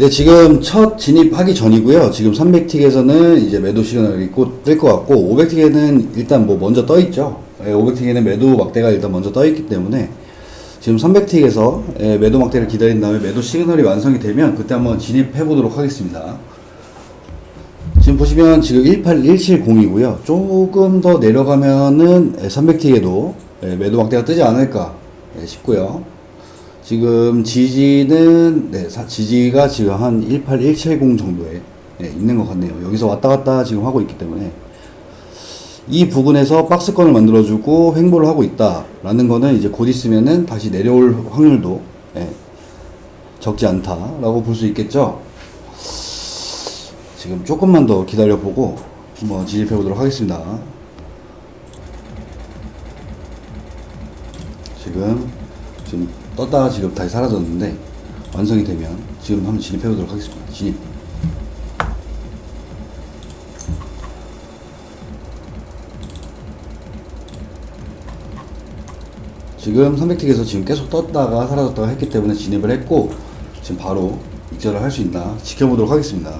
네, 지금 첫 진입하기 전이고요. 지금 300틱에서는 이제 매도 시그널이 곧뜰것 같고, 500틱에는 일단 뭐 먼저 떠 있죠. 500틱에는 매도 막대가 일단 먼저 떠 있기 때문에, 지금 300틱에서 예, 매도 막대를 기다린 다음에 매도 시그널이 완성이 되면 그때 한번 진입해 보도록 하겠습니다. 지금 보시면 지금 18170이고요. 조금 더 내려가면은 300틱에도 매도 막대가 뜨지 않을까 예, 싶고요. 지금 지지는 네, 사- 지지가 지금 한 18170 정도에 예, 있는 것 같네요. 여기서 왔다 갔다 지금 하고 있기 때문에 이 부분에서 박스권을 만들어주고 횡보를 하고 있다라는 거는 이제 곧 있으면은 다시 내려올 확률도 예, 적지 않다라고 볼 수 있겠죠. 지금 조금만 더 기다려보고 한번 진입해 보도록 하겠습니다. 지금 지금 떴다가 지금 다시 사라졌는데 완성이 되면 지금 한번 진입해 보도록 하겠습니다. 진입. 지금 300틱에서 지금 계속 떴다가 사라졌다가 했기 때문에 진입을 했고 지금 바로 익절을 할 수 있나 지켜보도록 하겠습니다.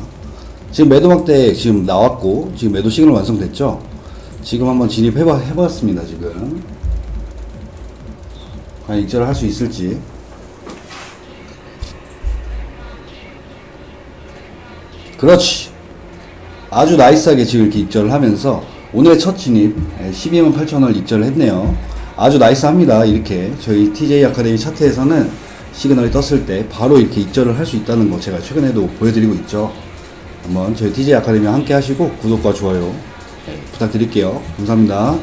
지금 매도 막대 지금 나왔고 지금 매도 시그널 완성됐죠? 지금 한번 진입해봐 해봤습니다 지금. 과연 익절을 할 수 있을지. 그렇지. 아주 나이스하게 지금 이렇게 입절을 하면서 오늘의 첫 진입 12만 8천원을 입절을 했네요. 아주 나이스합니다. 이렇게 저희 TJ 아카데미 차트에서는 시그널이 떴을 때 바로 이렇게 입절을 할 수 있다는 거 제가 최근에도 보여드리고 있죠. 한번 저희 TJ 아카데미와 함께 하시고 구독과 좋아요 네, 부탁드릴게요. 감사합니다.